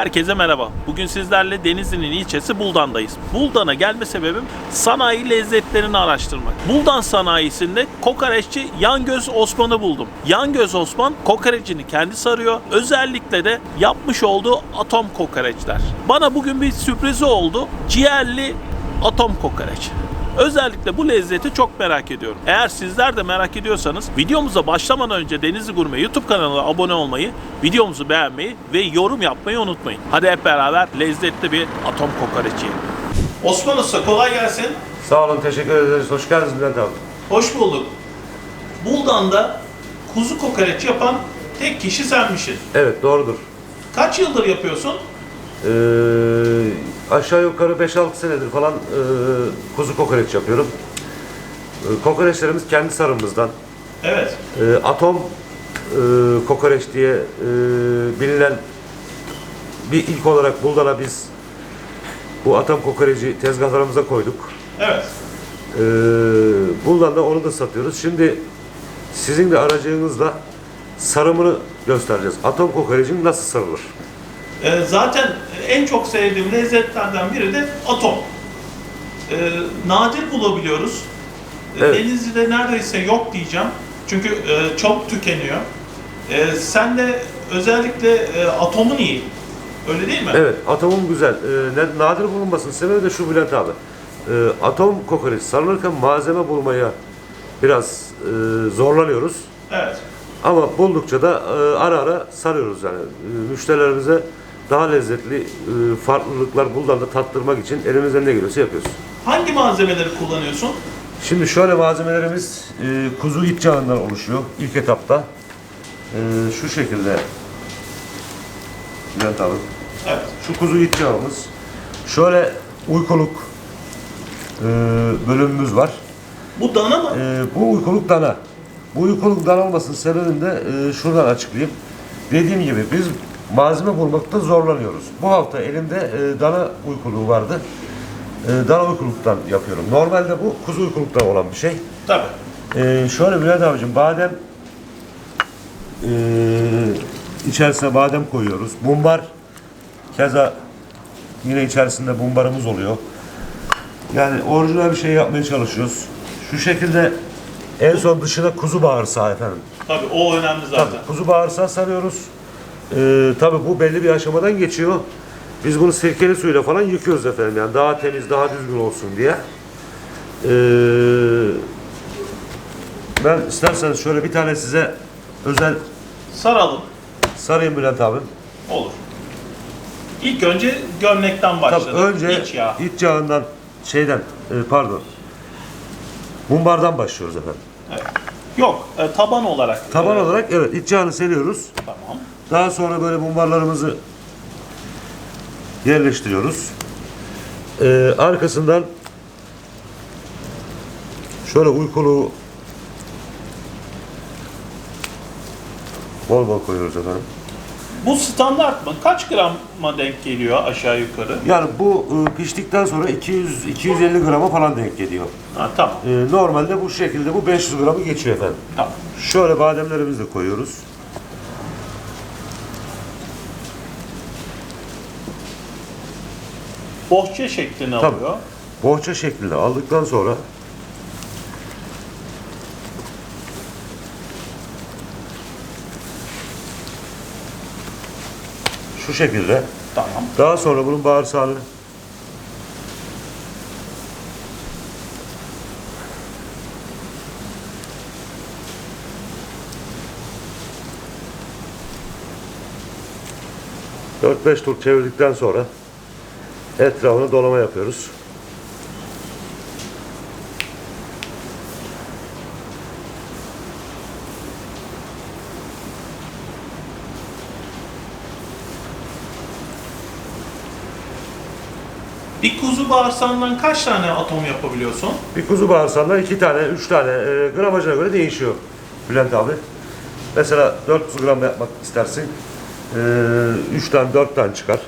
Herkese merhaba. Bugün sizlerle Denizli'nin ilçesi Buldan'dayız. Buldan'a gelme sebebim sanayi lezzetlerini araştırmak. Buldan sanayisinde kokoreççi Yangöz Osman'ı buldum. Yangöz Osman kokoreçini kendi sarıyor. Özellikle de yapmış olduğu atom kokoreçler. Bana bugün bir sürprizi oldu. Ciğerli atom kokoreç. Özellikle bu lezzeti çok merak ediyorum. Eğer sizler de merak ediyorsanız videomuza başlamadan önce Denizli Gurme YouTube kanalına abone olmayı, videomuzu beğenmeyi ve yorum yapmayı unutmayın. Hadi hep beraber lezzetli bir atom kokoreç yiyelim. Osman Usta kolay gelsin. Sağ olun, teşekkür ederiz. Hoş geldiniz Bülent abi. Hoş bulduk. Buldan'da kuzu kokoreç yapan tek kişi senmişsin. Evet, doğrudur. Kaç yıldır yapıyorsun? Ee, aşağı yukarı 5-6 senedir falan e, kuzu kokoreç yapıyorum. E, kokoreçlerimiz kendi sarımızdan. Evet. E, atom e, kokoreç diye e, bilinen bir ilk olarak Buldan'a biz bu atom kokoreci tezgahlarımıza koyduk. Evet. Ee, buradan da onu da satıyoruz. Şimdi sizin de aracınızla sarımını göstereceğiz. Atom kokorecin nasıl sarılır? Ee, zaten en çok sevdiğim lezzetlerden biri de atom. Ee, nadir bulabiliyoruz. Ee, Evet. Denizli'de neredeyse yok diyeceğim. Çünkü e, çok tükeniyor. Ee, sen de özellikle e, atomun iyi. Öyle değil mi? Evet, atomun güzel. Ne- nadir bulunmasının sebebi de şu Bülent abi. Ee, atom kokoreç sarılırken malzeme bulmaya biraz e, zorlanıyoruz. Evet. Ama buldukça da e, ara ara sarıyoruz yani. E, müşterilerimize daha lezzetli e, farklılıklar buradan da tattırmak için elimizden ne geliyorsa yapıyoruz. Hangi malzemeleri kullanıyorsun? Şimdi şöyle malzemelerimiz e, kuzu iç yağından oluşuyor ilk etapta. E, şu şekilde Bülent abi. Evet. Şu kuzu iç yağımız. Şöyle uykuluk e, bölümümüz var. Bu dana mı? E, bu uykuluk dana. Bu uykuluk dana olmasının sebebini de e, şuradan açıklayayım. Dediğim gibi biz malzeme bulmakta zorlanıyoruz. Bu hafta elimde e, dana uykuluğu vardı. E, dana uykuluktan yapıyorum. Normalde bu kuzu uykuluktan olan bir şey. Tabii. Ee, şöyle Bülent abicim badem ee, içerisine badem koyuyoruz. Bumbar keza yine içerisinde bumbarımız oluyor. Yani orijinal bir şey yapmaya çalışıyoruz. Şu şekilde en son dışına kuzu bağırsağı efendim. Tabii o önemli zaten. Tabii kuzu bağırsağı sarıyoruz. Ee, tabii bu belli bir aşamadan geçiyor. Biz bunu sirkeli suyla falan yıkıyoruz efendim. Yani daha temiz, daha düzgün olsun diye. Ee, ben isterseniz şöyle bir tane size özel Saralım. sarayım Bülent abim. Olur. İlk önce gömlekten Tabii başladık. önce İç yağ. iç yağından şeyden e, pardon. Mumbardan başlıyoruz efendim. Evet. Yok, e, taban olarak. Taban e, olarak evet iç yağını seriyoruz. Tamam. Daha sonra böyle mumbarlarımızı yerleştiriyoruz. Ee, arkasından şöyle uykulu bol bol koyuyoruz efendim. Bu standart mı? Kaç grama denk geliyor aşağı yukarı? Yani bu e, piştikten sonra 200 250 grama falan denk geliyor. Ha, tamam. E, normalde bu şekilde bu 500 gramı geçiyor efendim. Tamam. Şöyle bademlerimizi de koyuyoruz. Bohça şeklini Tabii. alıyor. Bohça şeklinde aldıktan sonra şu şekilde Tamam. daha sonra bunun bağırsağını Dört beş tur çevirdikten sonra etrafını dolama yapıyoruz. Bir kuzu bağırsağından kaç tane atom yapabiliyorsun? Bir kuzu bağırsağından iki tane, üç tane e, gramajına göre değişiyor Bülent abi. Mesela 400 gram yapmak istersin, e, üç tane, dört tane çıkar.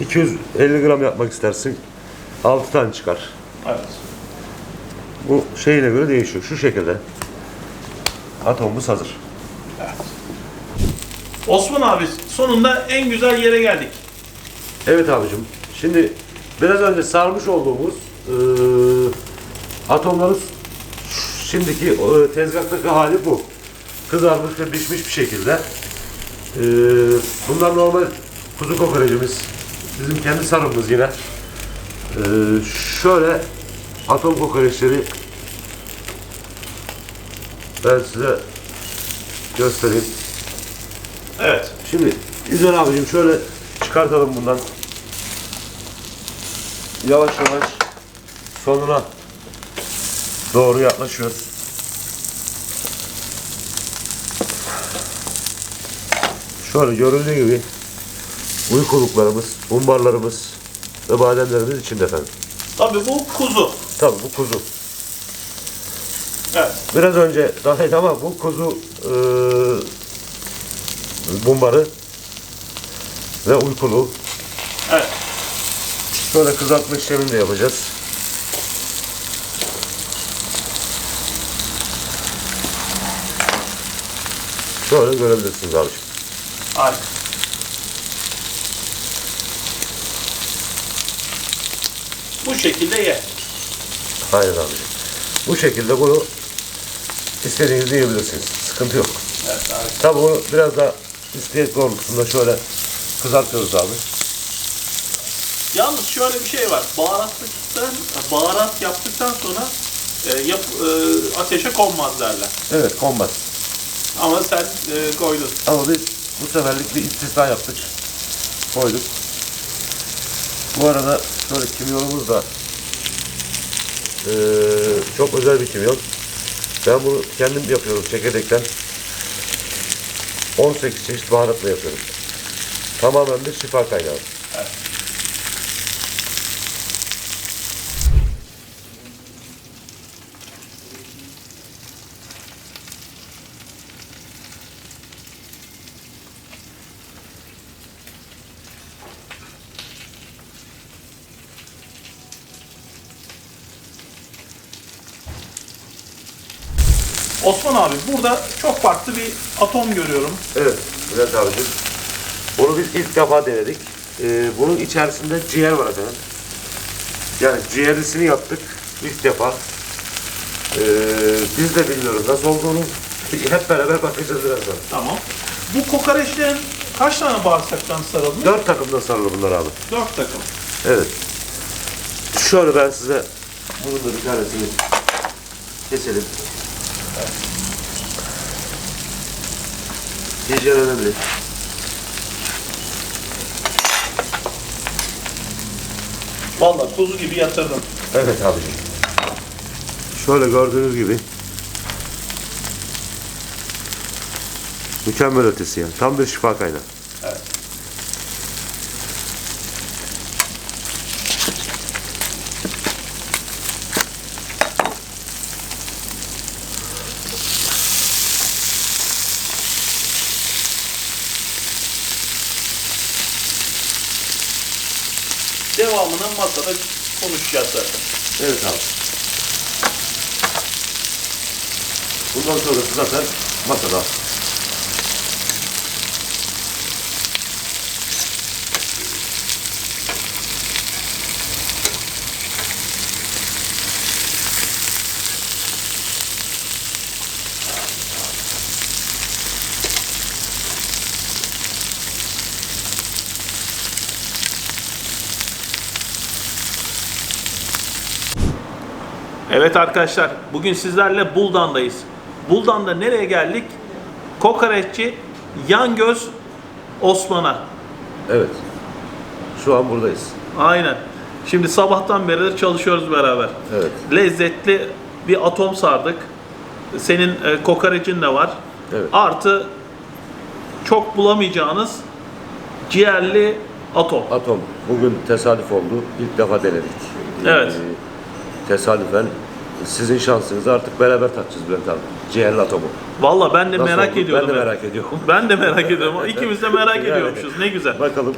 250 gram yapmak istersin, 6 tane çıkar. Evet. Bu şeyine göre değişiyor. Şu şekilde atomumuz hazır. Osman abi sonunda en güzel yere geldik. Evet abicim. Şimdi biraz önce sarmış olduğumuz e, atomların şimdiki e, tezgahtaki hali bu. Kızarmış ve pişmiş bir şekilde. E, bunlar normal kuzu kokoreçimiz. Bizim kendi sarımız yine. E, şöyle atom kokoreçleri ben size göstereyim. Evet. Şimdi İzlen abicim şöyle çıkartalım bundan. Yavaş yavaş sonuna doğru yaklaşıyoruz. Şöyle görüldüğü gibi uykuluklarımız, umbarlarımız ve bademlerimiz içinde efendim. Tabii bu kuzu. Tabii bu kuzu. Evet. Biraz önce dahil ama bu kuzu e, bumbarı ve uykulu. Evet. Şöyle kızartma işlemini de yapacağız. Şöyle görebilirsiniz abiciğim. Harika. Şekilde ye. Aynen abiciğim. Bu şekilde bunu istediğinizi yiyebilirsiniz. Sıkıntı yok. Evet, harika. Tabii bunu biraz da isteyek doğrultusunda şöyle kızartıyoruz abi. Yalnız şöyle bir şey var. Baharatlıktan, baharat yaptıktan sonra e, yap, e, ateşe konmaz derler. Evet konmaz. Ama sen e, koydun. Ama biz bu seferlik bir istisna yaptık. Koyduk. Bu arada şöyle kimyonumuz da eee, çok özel bir kimyon. Ben bunu kendim yapıyorum çekirdekten. 18 çeşit baharatla yapıyorum. Tamamen bir şifa kaynağı. Osman abi burada çok farklı bir atom görüyorum. Evet Bülent abicim. Bunu biz ilk defa denedik. Ee, bunun içerisinde ciğer var efendim. Yani ciğerlisini yaptık ilk defa. Ee, biz de bilmiyoruz nasıl olduğunu. Hep beraber bakacağız birazdan. Tamam. Bu kokoreçlerin kaç tane bağırsaktan sarılmış? Dört takımda sarılı bunlar abi. Dört takım. Evet. Şöyle ben size bunun da bir tanesini keselim. Hijyen önemli. Vallahi kuzu gibi yatırdım. Evet abicim. Şöyle gördüğünüz gibi. Mükemmel ötesi yani. Tam bir şifa kaynağı. Devamını masada konuşacağız zaten. Evet abi. Bundan sonrası zaten masada. Evet arkadaşlar, bugün sizlerle Buldan'dayız. Buldan'da nereye geldik? Kokoreççi Yan Göz Osman'a. Evet. Şu an buradayız. Aynen. Şimdi sabahtan beri çalışıyoruz beraber. Evet. Lezzetli bir atom sardık. Senin e, kokoreçin de var. Evet. Artı çok bulamayacağınız ciğerli atom. Atom. Bugün tesadüf oldu. İlk defa denedik. Evet. Ee, tesadüfen sizin şansınızı artık beraber tatacağız Bülent abi. Ciğerli atomu. Valla ben de Nasıl merak oldu? ediyordum. Ben de merak ediyorum. Ben de merak ediyorum. İkimiz de merak Yani. ediyormuşuz. Ne güzel. Bakalım.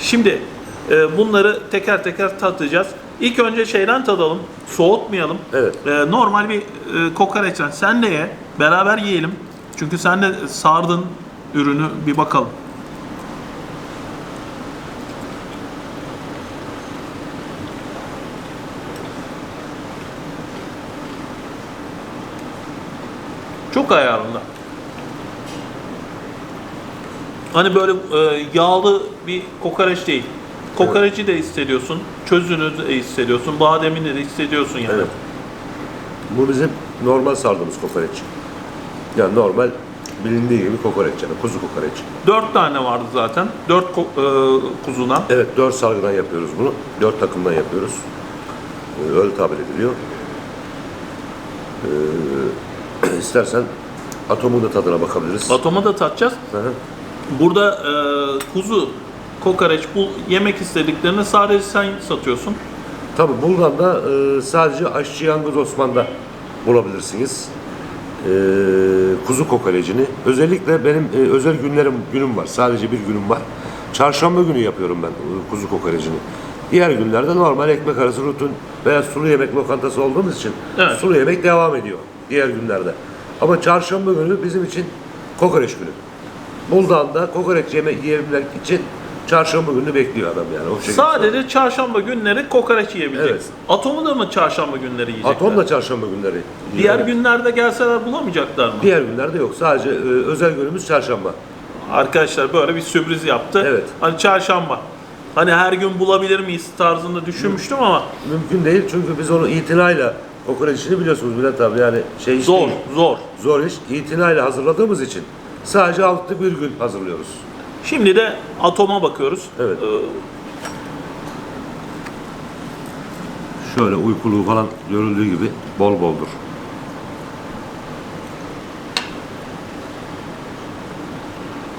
Şimdi e, bunları teker teker tatacağız. İlk önce şeyden tadalım. Soğutmayalım. Evet. E, normal bir e, kokoreçten. Sen de ye. Beraber yiyelim. Çünkü sen de sardın ürünü bir bakalım. Çok ayarında. Hani böyle e, yağlı bir kokoreç değil. Kokoreci de hissediyorsun, çözünü de hissediyorsun, bademini de hissediyorsun yani. Evet. Bu bizim normal sardığımız kokoreç. Yani normal bilindiği gibi kokoreç yani kuzu kokoreç. Dört tane vardı zaten. Dört ko- e, kuzuna. Evet dört sargıdan yapıyoruz bunu. Dört takımdan yapıyoruz. Ee, öyle tabir ediliyor. Ee, istersen atomun da tadına bakabiliriz. Atoma da tatacağız. Hı hı. Burada e, kuzu, kokoreç bu yemek istediklerini sadece sen satıyorsun. Tabii Buldan'da e, sadece Aşçı Yangız Osman'da bulabilirsiniz. E, kuzu kokorecini. Özellikle benim e, özel günlerim günüm var. Sadece bir günüm var. Çarşamba günü yapıyorum ben e, kuzu kokorecini. Diğer günlerde normal ekmek arası rutin veya sulu yemek lokantası olduğumuz için Evet. sulu yemek devam ediyor diğer günlerde. Ama çarşamba günü bizim için kokoreç günü. Buldan'da kokoreç yeme yiyenler için çarşamba günü bekliyor adam yani. O şekilde. Sadece çarşamba günleri kokoreç yiyebileceksin. Evet. Atomu da mı çarşamba günleri yiyecekler? Atom da çarşamba günleri. Diğer günlerde gelseler bulamayacaklar mı? diğer günlerde yok. Sadece e, özel günümüz çarşamba. Arkadaşlar böyle bir sürpriz yaptı. Evet. Hani çarşamba. Hani her gün bulabilir miyiz tarzında düşünmüştüm ama Mümkün değil çünkü biz onu itinayla kokoreç işini biliyorsunuz Bülent abi yani şey iş zor, değil. zor. Zor iş. İtinayla hazırladığımız için sadece haftalık bir gün hazırlıyoruz. Şimdi de atoma bakıyoruz. Evet. Ee, Şöyle uykuluğu falan görüldüğü gibi bol boldur.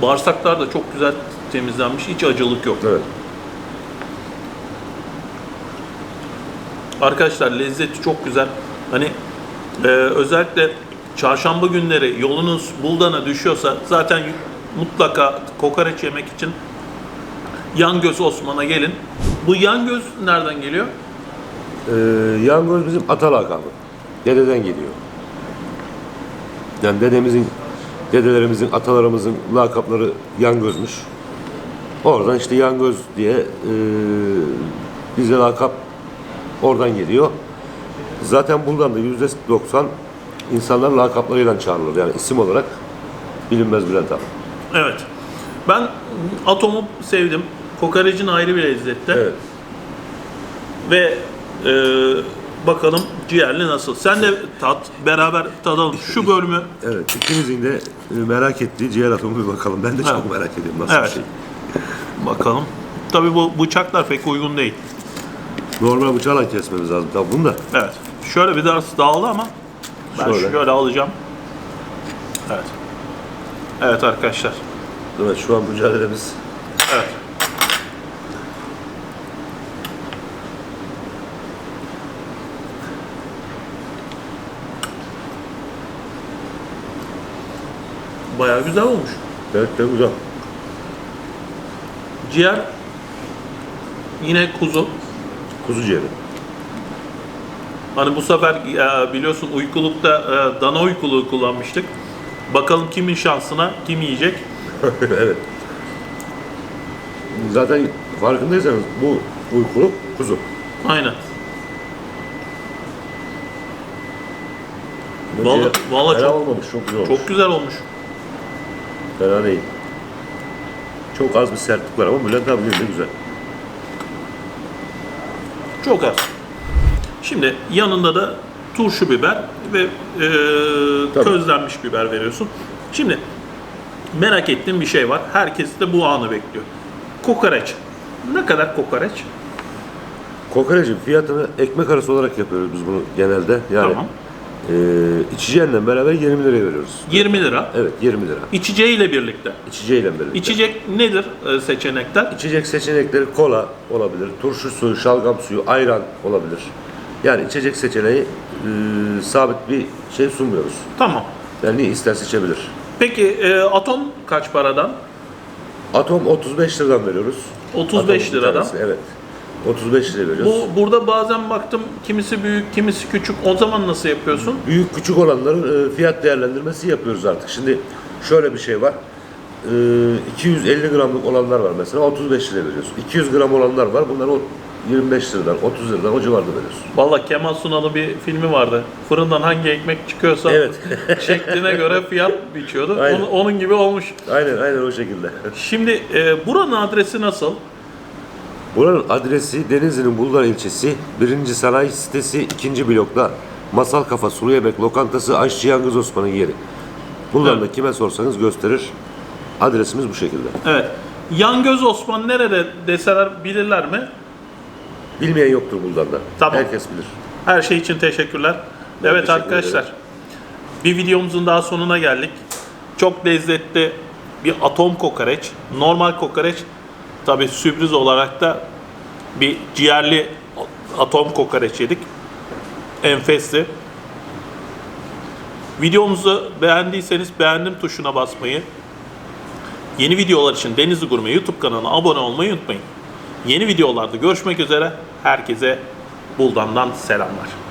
bağırsaklar da çok güzel temizlenmiş. Hiç acılık yok. Evet. Arkadaşlar lezzeti çok güzel. Hani e, özellikle çarşamba günleri yolunuz Buldan'a düşüyorsa zaten mutlaka kokoreç yemek için Yan Göz Osman'a gelin. Bu Yan Göz nereden geliyor? Ee, Yangöz bizim ata lakabı. Dededen geliyor. Yani dedemizin, dedelerimizin, atalarımızın lakapları Yangöz'müş. Oradan işte Yangöz diye e, bize lakap oradan geliyor. Zaten buradan da yüzde 90 insanlar lakaplarıyla çağrılır. Yani isim olarak bilinmez Bülent abi. Evet. Ben atomu sevdim. Kokorecin ayrı bir lezzette. Evet. Ve e, bakalım ciğerli nasıl. Sen de tat, beraber tadalım. Şu bölümü Evet. İkimizin de e, merak ettiği ciğer atomu bir bakalım. Ben de çok Evet. merak ediyorum nasıl Evet. bir şey. bakalım. Tabii bu bıçaklar pek uygun değil. Normal bıçakla kesmemiz lazım tabii bunu da. Evet. Şöyle bir ders dağıldı ama ben Şöyle. şöyle, alacağım. Evet. Evet arkadaşlar. Evet şu an mücadelemiz Evet. Bayağı güzel olmuş. evet de güzel. Ciğer yine kuzu. Kuzu ciğeri. Hani bu sefer e, biliyorsun uykulukta e, dana uykuluğu kullanmıştık. Bakalım kimin şansına kim yiyecek. evet. Zaten farkındaysanız bu uykuluk kuzu. Aynen. Vallahi- vallahi çok- olmamış, çok güzel olmuş. Çok güzel olmuş. Fena değil. Çok az bir sertlik var ama Bülent abi de güzel. Çok az. Şimdi yanında da turşu biber ve e, Tabii. közlenmiş biber veriyorsun. Şimdi merak ettiğim bir şey var. Herkes de bu anı bekliyor. Kokoreç. Ne kadar kokoreç? Kokorecin fiyatını ekmek arası olarak yapıyoruz biz bunu genelde. Yani Tamam. E, içeceğinle beraber 20 liraya veriyoruz. 20 lira. Evet 20 lira. İçeceğiyle birlikte. İçeceğiyle birlikte. İçecek nedir e, seçenekler? İçecek seçenekleri kola olabilir, turşu suyu, şalgam suyu, ayran olabilir. Yani içecek seçeneği e, sabit bir şey sunmuyoruz. Tamam. Yani ne isterse içebilir. Peki e, atom kaç paradan? Atom 35 liradan veriyoruz. 35 Atomun bir liradan. Evet. 35 liraya veriyoruz. Bu burada bazen baktım kimisi büyük, kimisi küçük. O zaman nasıl yapıyorsun? Büyük küçük olanların e, fiyat değerlendirmesi yapıyoruz artık. Şimdi şöyle bir şey var. E, 250 gramlık olanlar var mesela 35 liraya veriyoruz. 200 gram olanlar var. Bunları o 25 liradan 30 liradan o civarda veriyoruz. Valla Kemal Sunal'ın bir filmi vardı. Fırından hangi ekmek çıkıyorsa Evet. şekline göre fiyat biçiyordu. Aynen. Onun, onun gibi olmuş. Aynen aynen o şekilde. Şimdi e, buranın adresi nasıl? Buranın adresi Denizli'nin Buldan ilçesi 1. Sanayi sitesi 2. blokta Masal Kafa Sulu Yemek Lokantası Aşçı Yangız Osman'ın yeri. Buldan'da Evet. kime sorsanız gösterir. Adresimiz bu şekilde. Evet. Yan Göz Osman nerede deseler bilirler mi? Bilmeyen yoktur Buldan'da. Tamam. Herkes bilir. Her şey için teşekkürler. Ben evet teşekkür arkadaşlar. ederim. Bir videomuzun daha sonuna geldik. Çok lezzetli bir atom kokoreç. Normal kokoreç. Tabi sürpriz olarak da bir ciğerli atom kokoreç yedik. Enfesti. Videomuzu beğendiyseniz beğendim tuşuna basmayı, yeni videolar için Denizli Gurme YouTube kanalına abone olmayı unutmayın. Yeni videolarda görüşmek üzere. Herkese Buldan'dan selamlar.